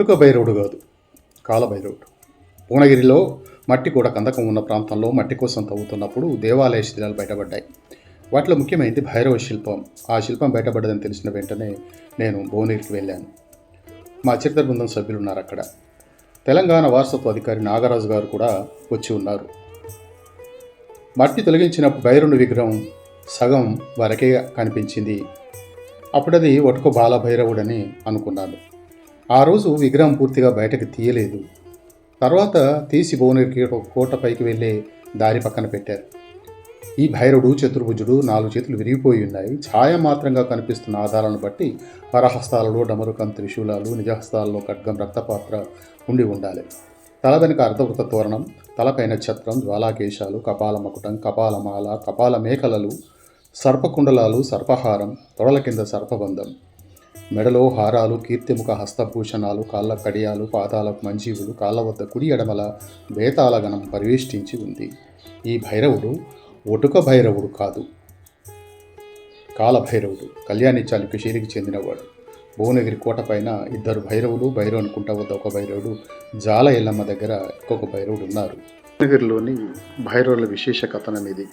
పుట్టుక భైరవుడు కాదు. కాలభైరవుడు. భువనగిరిలో మట్టి కూడా కందకం ఉన్న ప్రాంతంలో మట్టి కోసం తవ్వుతున్నప్పుడు దేవాలయ శిథిలాలు బయటపడ్డాయి. వాటిలో ముఖ్యమైనది భైరవ శిల్పం. ఆ శిల్పం బయటపడ్డదని తెలిసిన వెంటనే నేను భువనగిరికి వెళ్ళాను. మా చరిత్ర బృందం సభ్యులు ఉన్నారు అక్కడ. తెలంగాణ వారసత్వ అధికారి నాగరాజు గారు కూడా వచ్చి ఉన్నారు. మట్టి తొలగించినప్పుడు భైరవుని విగ్రహం సగం వరకే కనిపించింది. అప్పుడది ఒటుకు బాలభైరవుడని అనుకున్నాను. ఆ రోజు విగ్రహం పూర్తిగా బయటకు తీయలేదు. తర్వాత తీసి భువనగిరికి ఒక కోట పైకి వెళ్ళే దారి పక్కన పెట్టారు. ఈ భైరవుడు చతుర్భుజుడు నాలుగు చేతులు విరిగిపోయి ఉన్నాయి. ఛాయ మాత్రంగా కనిపిస్తున్న ఆధారాలను బట్టి పరహస్తాలలో డమరుకం త్రిశూలాలు నిజహస్తాలలో ఖడ్గం రక్తపాత్ర ఉండి ఉండాలి. తల వెనుక అర్ధవృత తోరణం తలపైన ఛత్రం జ్వాలాకేశాలు కపాల మకుటం కపాలమాల కపాల మేకలలు సర్పకుండలాలు సర్పహారం తొడల కింద సర్పబంధం. మెడలో హారాలు కీర్తిముఖ హస్తభూషణాలు కాళ్ళ కడియాలు పాదాలకు మంజీవులు కాళ్ళ వద్ద కుడి ఎడమల బేతాల గణం పరివేష్టించి ఉంది. ఈ భైరవుడు ఒటుక భైరవుడు కాదు. కాలభైరవుడు కళ్యాణి చాళుక్య శైలికి చెందినవాడు. భువనగిరి కోట పైన ఇద్దరు భైరవులు భైరవుని కుంట వద్ద ఒక భైరవుడు జాల ఎల్లమ్మ దగ్గర ఇంకొక భైరవుడు ఉన్నారు. భువనగిరిలోని భైరవుల విశేష కథనం ఇది.